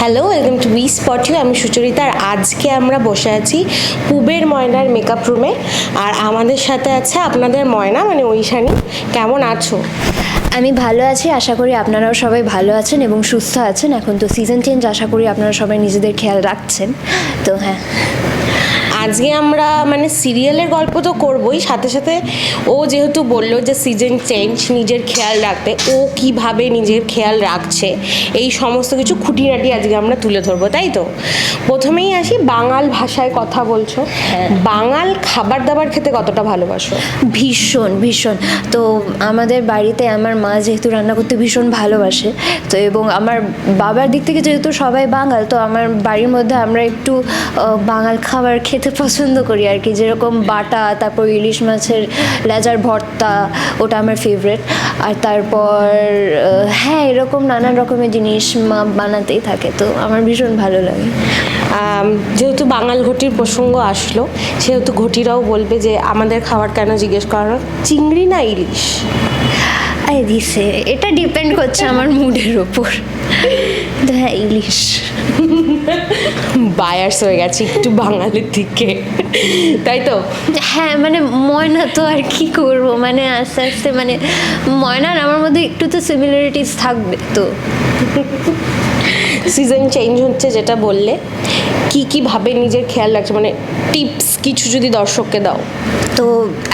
Hello welcome to we spot you আমি সুচরিতা আর আজকে আমরা বসে আছি পুবের ময়নার মেকআপ রুমে আর আমাদের সাথে আছে আপনাদের ময়না মানে ঐশানি। কেমন আছো? আমি ভালো আছি, আশা করি আপনারাও সবাই ভালো আছেন এবং সুস্থ আছেন। এখন তো সিজন চেঞ্জ আশা করি আপনারা সবাই নিজেদের খেয়াল রাখছেন। তো হ্যাঁ। আজকে আমরা মানে সিরিয়ালের গল্প তো করবই সাথে সাথে ও যেহেতু বলল যে সিজন চেঞ্জ নিজের খেয়াল রাখতে ও কীভাবে নিজের খেয়াল রাখছে এই সমস্ত কিছু খুঁটিনাটি আজকে আমরা তুলে ধরবো তাই তো? প্রথমেই আসি বাঙাল ভাষায় কথা বলছো বাঙাল খাবার দাবার খেতে কতটা ভালোবাসো? ভীষণ ভীষণ। তো আমাদের বাড়িতে আমার মা যেহেতু রান্না করতে ভীষণ ভালোবাসে তো এবং আমার বাবার দিক থেকে যেহেতু সবাই বাঙাল তো আমার বাড়ির মধ্যে আমরা একটু বাঙাল খাবার খেতে পছন্দ করি আর কি, যেরকম বাটা, তারপর ইলিশ মাছের লেজার ভর্তা, ওটা আমার ফেভারেট আর তারপর হ্যাঁ এরকম নানান রকমের জিনিস মা বানাতেই থাকে, তো আমার ভীষণ ভালো লাগে। যেহেতু বাঙাল ঘটির প্রসঙ্গ আসলো, সেহেতু ঘটিরাও বলবে যে, আমাদের খাবার কেন জিজ্ঞেস করানো চিংড়ি না ইলিশ? আই দিছে। এটা ডিপেন্ড করছে আমার মুডের ওপর হ্যাঁ ইলিশ। বায়ার্স হয়ে গেছে একটু বাঙালির দিকে। তাই তো? হ্যাঁ মানে ময়না তো আর কি করব? মানে আস্তে আস্তে মানে ময়নার আমার মধ্যে একটু তো সিমিলারিটিস থাকবে তো। সিজন চেঞ্জ হচ্ছে যেটা বললে, কি কি ভাবে নিজের খেয়াল রাখছে? মানে টিপস কিছু যদি দর্শককে দাও। তো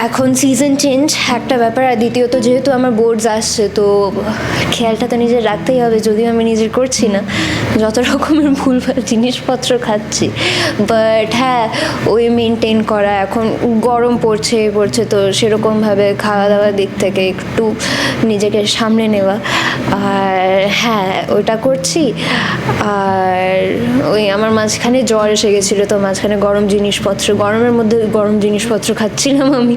এখন সিজন চেঞ্জ একটা ব্যাপার, আর দ্বিতীয়ত যেহেতু আমার বোর্ডস আসছে, তো খেয়ালটা তো নিজের রাখতেই হবে, যদিও আমি নিজের করছি না, যত রকমের ভুলভাল জিনিসপত্র খাচ্ছি। বাট হ্যাঁ ওই মেনটেন করা, এখন গরম পড়ছে পড়ছে তো সেরকমভাবে খাওয়া দাওয়ার দিক থেকে একটু নিজেকে সামনে নেওয়া। আর হ্যাঁ ওটা করছি। আর ওই আমার মাঝখানে জ্বর এসে গেছিল, তো মাঝখানে গরম জিনিসপত্র, গরমের মধ্যে গরম জিনিসপত্র খাচ্ছিলাম আমি।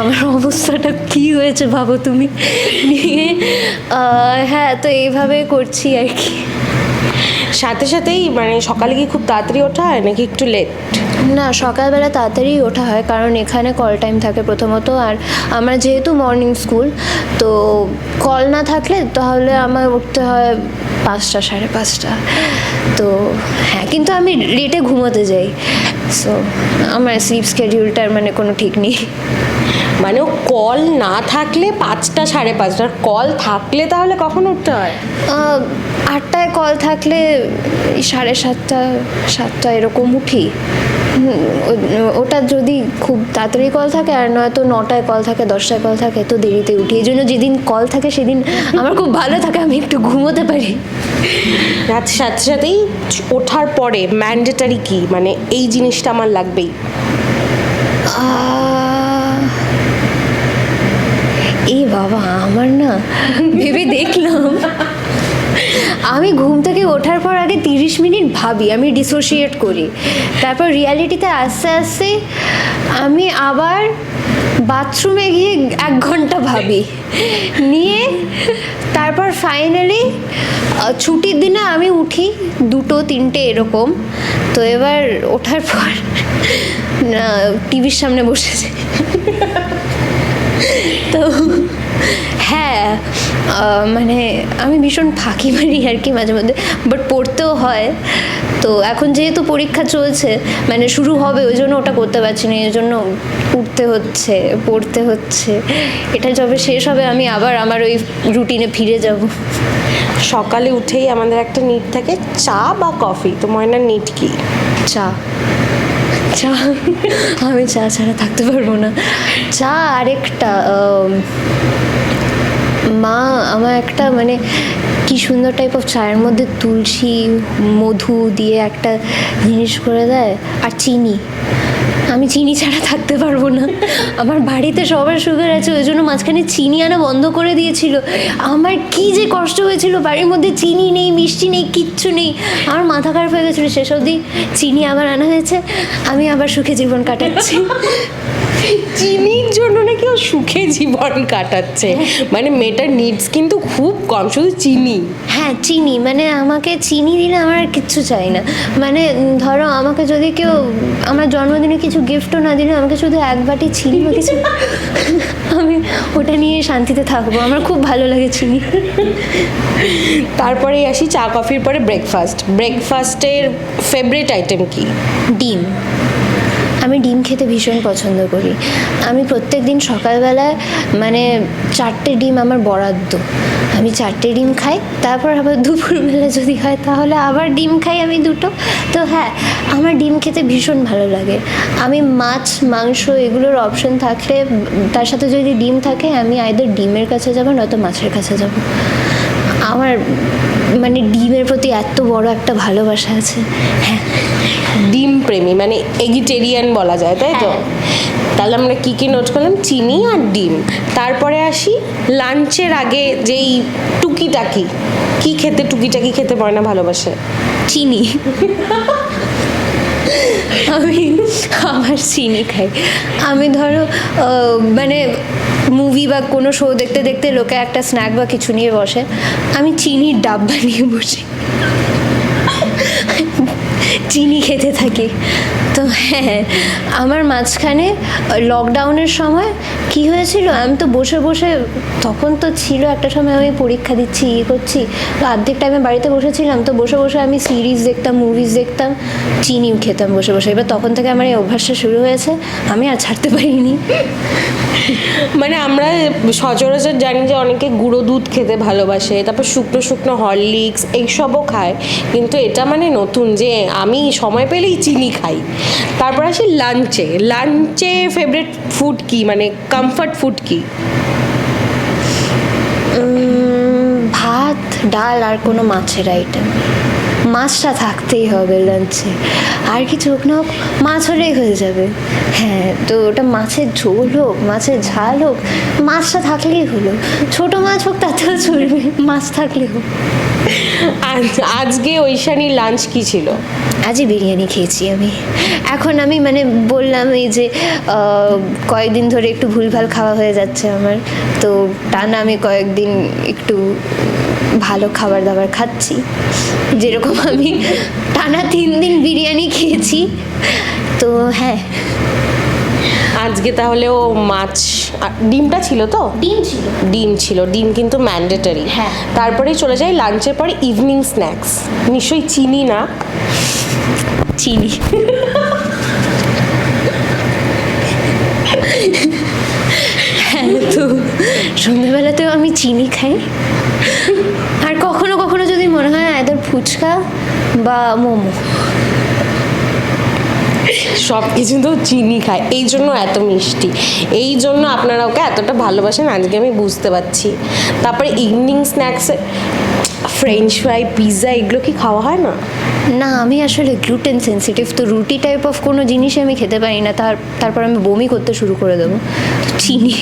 আমার অবস্থাটা কি হয়েছে ভাবো তুমি? নিয়ে হ্যাঁ তো এইভাবে করছি আর কি। সাথে সাথেই মানে সকালে কি খুব তাড়াতাড়ি ওঠা হয় নাকি একটু লেট না সকালবেলা তাড়াতাড়ি ওঠা হয় কারণ এখানে কল টাইম থাকে প্রথমত। আর আমার যেহেতু মর্নিং স্কুল তো কল না থাকলে তাহলে আমার উঠতে হয় পাঁচটা সাড়ে পাঁচটা। তো হ্যাঁ কিন্তু আমি লেটে ঘুমোতে যাই। সো আমার স্লিপ স্কেডিউলটার মানে কোনো ঠিক নেই। মানে ও কল না থাকলে পাঁচটা সাড়ে পাঁচটা কল থাকলে তাহলে কখন উঠতে হয়? আটটায় কল থাকলে এই সাড়ে সাতটা সাতটা এরকম উঠি। ওটা যদি খুব তাড়াতাড়ি কল থাকে আর নয়তো নটায় কল থাকে দশটায় কল থাকে তো দেরিতে উঠি। এই জন্য যেদিন কল থাকে সেদিন আমার খুব ভালো থাকে আমি একটু ঘুমোতে পারি। রাত সাথে সাথেই ওঠার পরে ম্যান্ডেটারি কি? মানে এই জিনিসটা আমার লাগবেই। এই বাবা আমার না ভেবে দেখলাম। আমি ঘুম থেকে ওঠার পর আগে তিরিশ মিনিট ভাবি, আমি ডিসোসিয়েট করি। তারপর রিয়ালিটিতে আস্তে আস্তে আমি আবার বাথরুমে গিয়ে এক ঘণ্টা ভাবি। নিয়ে তারপর ফাইনালি ছুটির দিনে আমি উঠি দুটো, তিনটে এরকম। তো এবার ওঠার পর টিভির সামনে বসেছে। তো হ্যাঁ মানে আমি ভীষণ ফাঁকি মারি আর কি মাঝে মধ্যে বাট পড়তেও হয়। তো এখন যেহেতু পরীক্ষা চলছে মানে শুরু হবে ওই জন্য ওটা করতে পারছি না এই জন্য উঠতে হচ্ছে পড়তে হচ্ছে। এটা যবে শেষ হবে আমি আবার আমার ওই রুটিনে ফিরে যাব। সকালে উঠেই আমাদের একটা নিট থাকে চা বা কফি তো ময়নার নিট কি? চা। চা? আমি চা ছাড়া থাকতে পারব না। চা আরেকটা মা আমার একটা মানে কি সুন্দর টাইপ অফ চায়ের মধ্যে তুলসী, মধু দিয়ে একটা জিনিস করে দেয় আর চিনি। আমি চিনি ছাড়া থাকতে পারব না। আমার বাড়িতে সবার সুগার আছে, ওই জন্য মাঝখানে চিনি আনা বন্ধ করে দিয়েছিল। আমার কি যে কষ্ট হয়েছিল, বাড়ির মধ্যে চিনি নেই, মিষ্টি নেই, কিচ্ছু নেই। আমার মাথা খারাপ হয়ে গেছিল, শেষ অবধি চিনি আবার আনা হয়েছে, আমি আবার সুখে জীবন কাটাচ্ছি। চিনির জন্য নাকি ও সুখে জীবন কাটাচ্ছে। মানে মেয়েটার নিডস কিন্তু খুব কম শুধু চিনি। হ্যাঁ চিনি। মানে আমাকে চিনি দিলে আমার আর কিচ্ছু চাই না। মানে ধরো আমাকে যদি কেউ আমার জন্মদিনে কিছু গিফটও না দিলে আমাকে শুধু এক বাটি চিনি বা কিছু আমি ওটা নিয়ে শান্তিতে থাকব। আমার খুব ভালো লাগে চিনি। তারপরে আসি চা কফির পরে ব্রেকফাস্ট ব্রেকফাস্টের ফেভারিট আইটেম কি? ডিম। আমি ডিম খেতে ভীষণ পছন্দ করি। আমি প্রত্যেক দিন সকালবেলায় মানে চারটে ডিম আমার বরাদ্দ। আমি চারটে ডিম খাই, তারপর আবার দুপুরবেলা যদি হয়, তাহলে আবার ডিম খাই আমি দুটো। তো হ্যাঁ আমার ডিম খেতে ভীষণ ভালো লাগে। আমি মাছ, মাংস এগুলোর অপশন থাকলে, তার সাথে যদি ডিম থাকে, আমি আইদার ডিমের কাছে যাব নয়তো মাছের কাছে যাব। আমার মানে ডিমের প্রতি এত বড় একটা ভালোবাসা আছে। হ্যাঁ। ডিম প্রেমী মানে এগিটেরিয়ান বলা যায় তাই তো? হ্যাঁ। তাহলে আমরা কী কী নোট করলাম? চিনি আর ডিম। তারপরে আসি লাঞ্চের আগে যেই টুকিটাকি। কি খেতে টুকিটাকি খেতে পারে না ভালোবাসে? চিনি। আমি আমার চিনি খাই। আমি ধরো মানে মুভি বা কোনো শো দেখতে দেখতে লোকে একটা স্ন্যাক বা কিছু নিয়ে বসে, আমি চিনির ডাব্বা নিয়ে বসি। চিনি খেতে থাকি। তো হ্যাঁ আমার মাঝখানে লকডাউনের সময় কি হয়েছিল? আমি তো বসে বসে, তখন তো ছিল একটা সময় আমি পরীক্ষা দিচ্ছি ইয়ে করছি। তো অর্ধেক টাইমে বাড়িতে বসেছিলাম, তো বসে বসে আমি সিরিজ দেখতাম মুভিজ দেখতাম, চিনিও খেতাম বসে বসে। এবার তখন থেকে আমার এই অভ্যাসটা শুরু হয়েছে, আমি আর ছাড়তে পারিনি। মানে আমরা সচরাচর জানি যে অনেকে গুঁড়ো দুধ খেতে ভালোবাসে, তারপর শুকনো শুকনো হরলিক্স, এইসবও খায়। কিন্তু এটা মানে নতুন যে আমি সময় পেলেই চিনি খাই। তারপর আসি লাঞ্চে লাঞ্চে ফেভারিট ফুড কি? মানে কমফর্ট ফুড কি? ভাত ডাল আর কোনো মাছের আইটেম মাছটা থাকতেই হবে লাঞ্চে আর কিছু হোক না হোক মাছ হলেই হয়ে যাবে। হ্যাঁ তো ওটা মাছের ঝোল হোক মাছের ঝাল হোক মাছটা থাকলেই হলো। ছোট মাছ হোক তাতেও চলবে। মাছ থাকলে হোক। আজ আজকে ঐশানীর লাঞ্চ কি ছিল? আজই বিরিয়ানি খেয়েছি আমি। এখন আমি মানে বললাম এই যে কয়েকদিন ধরে একটু ভুলভাল খাওয়া হয়ে যাচ্ছে আমার। তো টানা আমি কয়েকদিন একটু ভালো খাবার দাবার খাচ্ছি। যেরকম আমি টানা তিন দিন বিরিয়ানি খেয়েছি। তো হ্যাঁ। আজকে তাহলে ও মাছ ডিমটা ছিল তো? ডিম ছিল। ডিম ছিল ডিম কিন্তু ম্যান্ডেটরি হ্যাঁ। তারপরেই চলে যাই লাঞ্চের পর ইভিনিং স্ন্যাক্স নিশ্চয়ই চিনি না? চিনি। হ্যাঁ তো সন্ধ্যেবেলাতেও আমি চিনি খাই। আর কখনো কখনো যদি মনে হয় এদের ফুচকা বা মোমো। সব কিছু তো চিনি খায়। এই জন্য এত মিষ্টি। এই জন্য আপনারা ওকে এতটা ভালোবাসেন আজকে আমি বুঝতে পারছি। তারপরে ইভিনিং স্ন্যাক্সে ফ্রেঞ্চ ফ্রাই পিৎজা এগুলো কি খাওয়া হয় না? না আমি আসলে গ্লুটেন সেন্সিটিভ তো রুটি টাইপ অফ কোনো জিনিসই আমি খেতে পারি না। তার তারপর আমি বমি করতে শুরু করে দেবো। চিনি।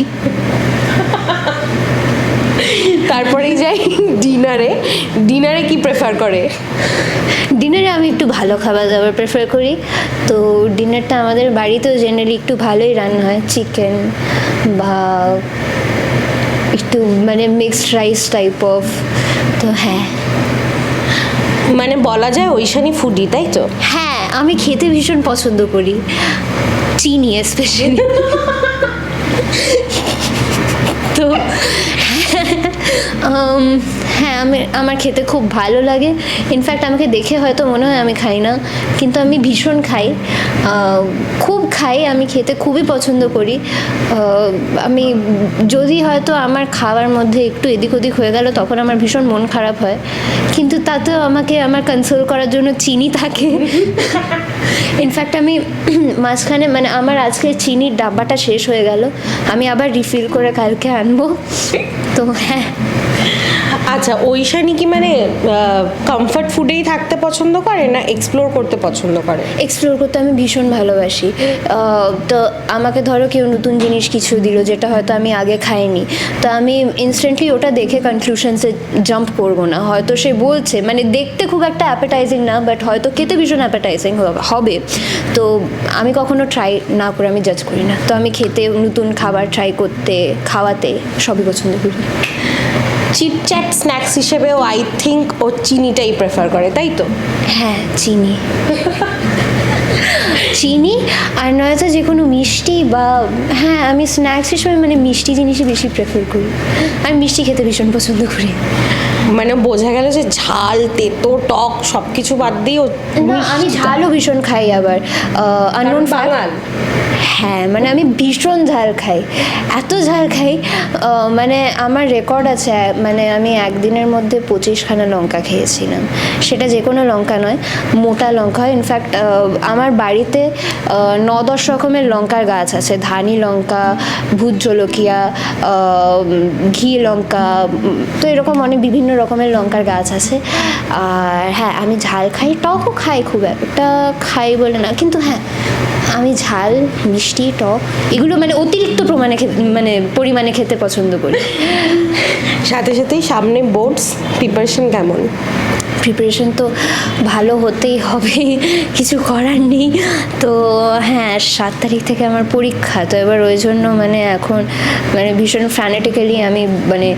তারপরেই যাই ডিনারে। ডিনারে কি প্রেফার করে? ডিনারে আমি একটু ভালো খাবার দাবার প্রেফার করি। তো ডিনারটা আমাদের বাড়িতেও জেনারেলি একটু ভালোই রান্না হয় চিকেন বা একটু মানে মিক্সড রাইস টাইপ অফ তো হ্যাঁ। মানে বলা যায় ওইশানি ফুডি তাই তো? হ্যাঁ আমি খেতে ভীষণ পছন্দ করি। চিনি স্পেশালি আমি আমার খেতে খুব ভালো লাগে। ইনফ্যাক্ট আমাকে দেখে হয়তো মনে হয় আমি খাই না কিন্তু আমি ভীষণ খাই। খুব খাই আমি খেতে খুবই পছন্দ করি। আমি যদি হয়তো আমার খাওয়ার মধ্যে একটু এদিক ওদিক হয়ে গেল তখন আমার ভীষণ মন খারাপ হয়। কিন্তু তাতেও আমাকে আমার কনসোল করার জন্য চিনি থাকে। ইনফ্যাক্ট আমি মাঝখানে মানে আমার আজকে চিনির ডাব্বাটা শেষ হয়ে গেল। আমি আবার রিফিল করে কালকে আনব। তো হ্যাঁ। আচ্ছা ঐশানি কি মানে কমফর্ট ফুডেই থাকতে পছন্দ করে না এক্সপ্লোর করতে পছন্দ করে? এক্সপ্লোর করতে আমি ভীষণ ভালোবাসি। তো আমাকে ধরো কেউ নতুন জিনিস কিছু দিল যেটা হয়তো আমি আগে খাইনি। তো আমি ইনস্ট্যান্টলি ওটা দেখে কনক্লুশনসে জাম্প করব না। হয়তো সে বলছে মানে দেখতে খুব একটা অ্যাপেটাইজিং না বাট হয়তো খেতে ভীষণ অ্যাপেটাইজিং হবে তো আমি কখনো ট্রাই না করে আমি জাজ করি না। তো আমি খেতে নতুন খাবার ট্রাই করতে, খাওয়াতে সবই পছন্দ করি। চিটচ্যাট স্ন্যাক্স হিসেবেও আই থিঙ্ক ও চিনিটাই প্রেফার করে, তাই তো? হ্যাঁ চিনি। চিনি আর নয়তো যে কোনো মিষ্টি বা হ্যাঁ আমি স্ন্যাক্স হিসেবে মানে মিষ্টি জিনিসই বেশি প্রেফার করি। আমি মিষ্টি খেতে ভীষণ পছন্দ করি। মানে বোঝা গেল যে ঝাল তেতো টক সব কিছু বাদ দিয়ে আমি ঝালও ভীষণ খাই আবার। আননোন বাঙাল। হ্যাঁ মানে আমি ভীষণ ঝাল খাই। এত ঝাল খাই মানে আমার রেকর্ড আছে মানে আমি একদিনের মধ্যে পঁচিশখানা লঙ্কা খেয়েছিলাম। সেটা যে কোনো লঙ্কা নয় মোটা লঙ্কা ইনফ্যাক্ট আমার বাড়িতে ন দশ রকমের লঙ্কার গাছ আছে। ধানি লঙ্কা ভূত জলকিয়া ঘি লঙ্কা তো এরকম অনেক বিভিন্ন রকমের লঙ্কার গাছ আছে। আর হ্যাঁ আমি ঝাল খাই, টকও খাই খুব একটা খাই বলে না। কিন্তু হ্যাঁ আমি ঝাল, মিষ্টি, টক এগুলো মানে অতিরিক্ত প্রমাণে মানে পরিমাণে খেতে পছন্দ করি। সাথে সাথেই সামনে বোর্ডস প্রিপারেশন কেমন? প্রিপারেশন তো ভালো হতেই হবে, কিছু করার নেই। তো হ্যাঁ সাত তারিখ থেকে আমার পরীক্ষা, তো এবার ওই জন্য মানে এখন মানে ভীষণ ফ্যানেটিক্যালি আমি মানে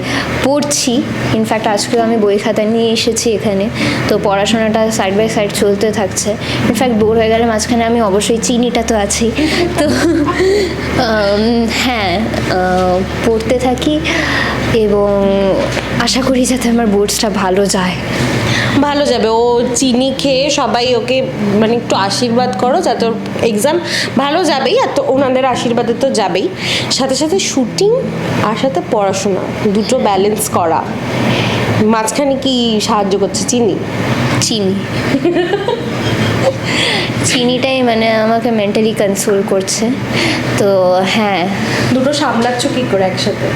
পড়ছি। ইনফ্যাক্ট আজকেও আমি বই খাতা নিয়ে এসেছি এখানে, তো পড়াশোনাটা সাইড বাই সাইড চলতে থাকছে। ইনফ্যাক্ট বোর হয়ে গেলে মাঝখানে আমি অবশ্যই চিনিটা তো আছি তো হ্যাঁ পড়তে থাকি এবং আশা করি যাতে আমার বোর্ডসটা ভালো যায়। ভালো যাবে। ও চিনি খেয়ে সবাই ওকে মানে একটু আশীর্বাদ করো, যাতে ওর এক্সাম ভালো যাবেই, আর তো ওনাদের আশীর্বাদে তো যাবেই। সাথে সাথে শুটিং আর সাথে পড়াশোনা, দুটো ব্যালেন্স করা। মাঝখানে কি সাহায্য করছে চিনি? চিনি। চিনিটাই মানে আমাকে মেন্টালি কনসোল করছে। তো হ্যাঁ। দুটো সামলাচ্ছ কি করে একসাথে?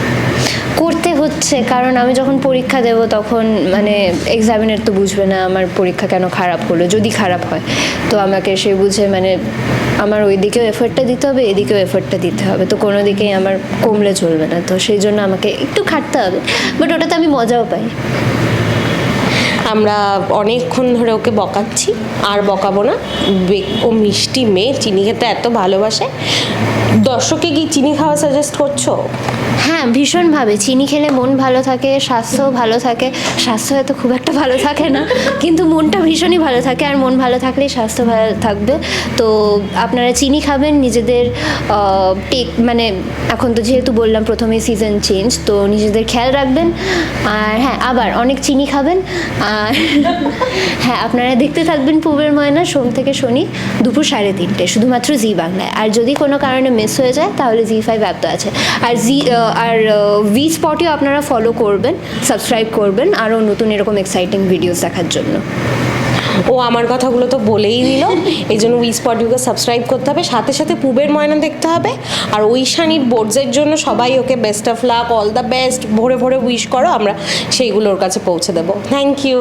করতে হচ্ছে কারণ আমি যখন পরীক্ষা দেব তখন মানে এক্সামিনার তো বুঝবে না আমার পরীক্ষা কেন খারাপ হলো যদি খারাপ হয়। তো আমাকে সে বুঝে মানে আমার ওই দিকেও এফোর্টটা দিতে হবে এদিকেও এফোর্টটা দিতে হবে। তো কোনো দিকেই আমার কমলে চলবে না। তো সেই জন্য আমাকে একটু খাটতে হবে। বাট ওটাতে আমি মজাও পাই। আমরা অনেকক্ষণ ধরে ওকে বকাচ্ছি, আর বকাবো না। ও মিষ্টি মেয়ে চিনি খেতে এত ভালোবাসে। দর্শককে কি চিনি খাওয়া সাজেস্ট করছ? হ্যাঁ ভীষণভাবে। চিনি খেলে মন ভালো থাকে, স্বাস্থ্যও ভালো থাকে। স্বাস্থ্য হয়তো খুব একটা ভালো থাকে না, কিন্তু মনটা ভীষণই ভালো থাকে আর মন ভালো থাকলেই স্বাস্থ্য ভালো থাকবে। তো আপনারা চিনি খাবেন, নিজেদের টেক মানে এখন তো যেহেতু বললাম প্রথমে সিজন চেঞ্জ তো নিজেদের খেয়াল রাখবেন। আর হ্যাঁ আবার অনেক চিনি খাবেন। আর হ্যাঁ আপনারা দেখতে থাকবেন পুবের ময়না, সোম থেকে শনি, দুপুর সাড়ে তিনটে, শুধুমাত্র জি বাংলায়। আর যদি কোনো কারণে মিস হয়ে যায়, তাহলে জি ফাইভ অ্যাপ তো আছে। আর জি আর ভি স্পটেও আপনারা ফলো করবেন সাবস্ক্রাইব করবেন, আরও নতুন এরকম এক্সাইটিং ভিডিওস দেখার জন্য। ও আমার কথাগুলো তো বলেই দিল এই জন্য উই স্পটিউকে সাবস্ক্রাইব করতে হবে, সাথে সাথে পুবের ময়না দেখতে হবে। আর ঐশানির বোর্ডসের জন্য সবাই ওকে best of luck all the best ভোরে ভোরে উইশ করো, আমরা সেইগুলো ওর কাছে পৌঁছে দেবো। Thank you